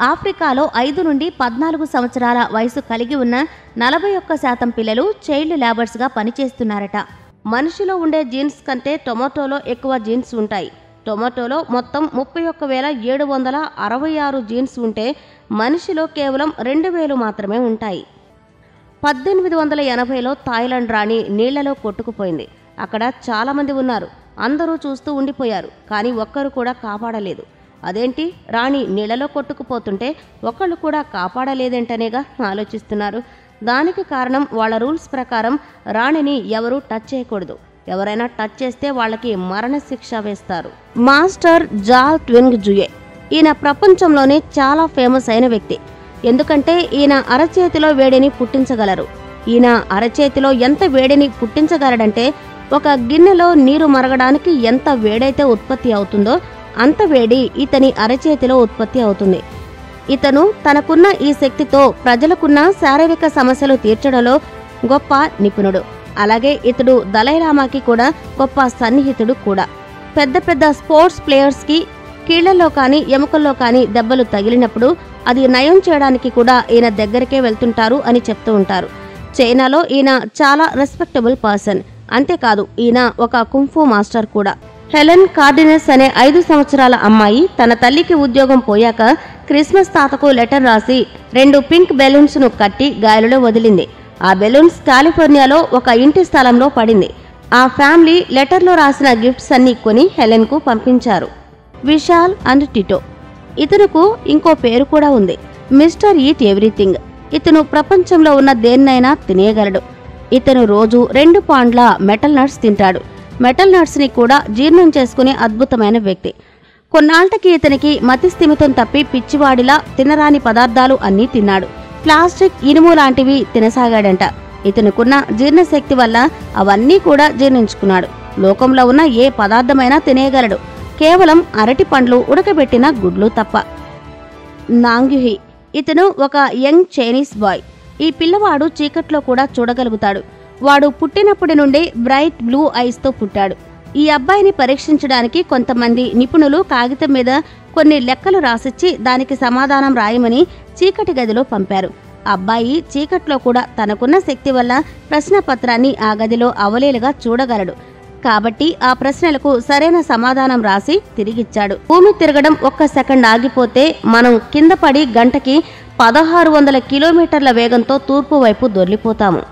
ఆఫ్రికాలో ఐదు నుండి పద్నాలుగు సంవత్సరాల వయసు కలిగి ఉన్న నలభై ఒక్క శాతం పిల్లలు చైల్డ్ లేబర్స్గా పనిచేస్తున్నారట. మనిషిలో ఉండే జీన్స్ కంటే టొమాటోలో ఎక్కువ జీన్స్ ఉంటాయి. టొమాటోలో మొత్తం ముప్పై ఒక్క వేల ఏడు వందల అరవై ఆరు జీన్స్ ఉంటే మనిషిలో కేవలం రెండు వేలు మాత్రమే ఉంటాయి. పద్దెనిమిది వందల ఎనభైలో థాయిలాండ్ రాణి నీళ్ళలో కొట్టుకుపోయింది. అక్కడ చాలామంది ఉన్నారు. అందరూ చూస్తూ ఉండిపోయారు కానీ ఒక్కరు కూడా కాపాడలేదు. అదేంటి? రాణి నీళ్ళలో కొట్టుకుపోతుంటే ఒకళ్ళు కూడా కాపాడలేదేంటనేగా ఆలోచిస్తున్నారు. దానికి కారణం వాళ్ళ రూల్స్ ప్రకారం రాణిని ఎవరూ టచ్ చేయకూడదు. ఎవరైనా టచ్ చేస్తే వాళ్ళకి మరణశిక్ష వేస్తారు. మాస్టర్ జాల్ ట్వింగ్ జుయే. ఈయన ప్రపంచంలోనే చాలా ఫేమస్ అయిన వ్యక్తి. ఎందుకంటే ఈయన అరచేతిలో వేడిని పుట్టించగలరు. ఈయన అరచేతిలో ఎంత వేడిని పుట్టించగలడంటే ఒక గిన్నెలో నీరు మరగడానికి ఎంత వేడైతే ఉత్పత్తి అవుతుందో అంత వేడి ఇతని అరచేతిలో ఉత్పత్తి అవుతుంది. ఇతను తనకున్న ఈ శక్తితో ప్రజలకున్న శారీరక సమస్యలు తీర్చడంలో గొప్ప నిపుణుడు. అలాగే ఇతడు దలైలామాకి కూడా గొప్ప సన్నిహితుడు కూడా. పెద్ద పెద్ద స్పోర్ట్స్ ప్లేయర్స్కి కీళ్ళలో కానీ ఎముకల్లో కానీ దెబ్బలు తగిలినప్పుడు అది నయం చేయడానికి కూడా ఈయన దగ్గరికే వెళ్తుంటారు అని చెప్తూ ఉంటారు. చైనాలో ఈయన చాలా రెస్పెక్టబుల్ పర్సన్ అంతేకాదు ఈయన ఒక కుంఫు మాస్టర్ కూడా. హెలెన్ కార్డినెస్ అనే ఐదు సంవత్సరాల అమ్మాయి తన తల్లికి ఉద్యోగం పోయాక క్రిస్మస్ తాతకు లెటర్ రాసి రెండు పింక్ బెలూన్స్ను కట్టి గాలిలో వదిలింది. ఆ బెలూన్స్ కాలిఫోర్నియాలో ఒక ఇంటి స్థలంలో పడింది. ఆ ఫ్యామిలీ లెటర్లో రాసిన గిఫ్ట్స్ అన్ని కొని హెలెన్కు పంపించారు. Vishal and Tito. ఇతనుకు ఇంకో పేరు కూడా ఉంది. Mister Eat Everything. ఇతను ప్రపంచంలో ఉన్న దేన్నైనా తినేయగలడు. ఇతను రోజు రెండు పాండ్ల మెటల్ నట్స్ తింటాడు. మెటల్ నట్స్ని కూడా జీర్ణం చేసుకునే అద్భుతమైన వ్యక్తి. కొన్నాళ్ళకి ఇతనికి మతి స్థిమితం తప్పి పిచ్చివాడిలా తినరాని పదార్థాలు అన్నీ తిన్నాడు. ప్లాస్టిక్ ఇనుము లాంటివి తినసాగాడంట. ఇతనుకున్న జీర్ణశక్తి వల్ల అవన్నీ కూడా జీర్ణించుకున్నాడు. లోకంలో ఉన్న ఏ పదార్థమైనా తినేయగలడు. కేవలం అరటి పండ్లు ఉడకబెట్టిన గుడ్లు తప్ప. నాంగ్యుహి ఇతను ఒక యంగ్ చైనీస్ బాయ్. ఈ పిల్లవాడు చీకట్లో కూడా చూడగలుగుతాడు. వాడు పుట్టినప్పటి నుండి బ్రైట్ బ్లూ ఐస్తో పుట్టాడు. ఈ అబ్బాయిని పరీక్షించడానికి కొంతమంది నిపుణులు కాగితం మీద కొన్ని లెక్కలు రాసిచ్చి దానికి సమాధానం రాయమని చీకటి గదిలో పంపారు. అబ్బాయి చీకట్లో కూడా తనకున్న శక్తి వల్ల ప్రశ్నపత్రాన్ని ఆ గదిలో అవలేలుగా చూడగలడు. కాబట్టి ఆ ప్రశ్నలకు సరైన సమాధానం రాసి తిరిగిచ్చాడు. భూమి తిరగడం ఒక్క సెకండ్ ఆగిపోతే మనం కింద పడి గంటకి పదహారు వందల కిలోమీటర్ల వేగంతో తూర్పు వైపు దొర్లిపోతాము.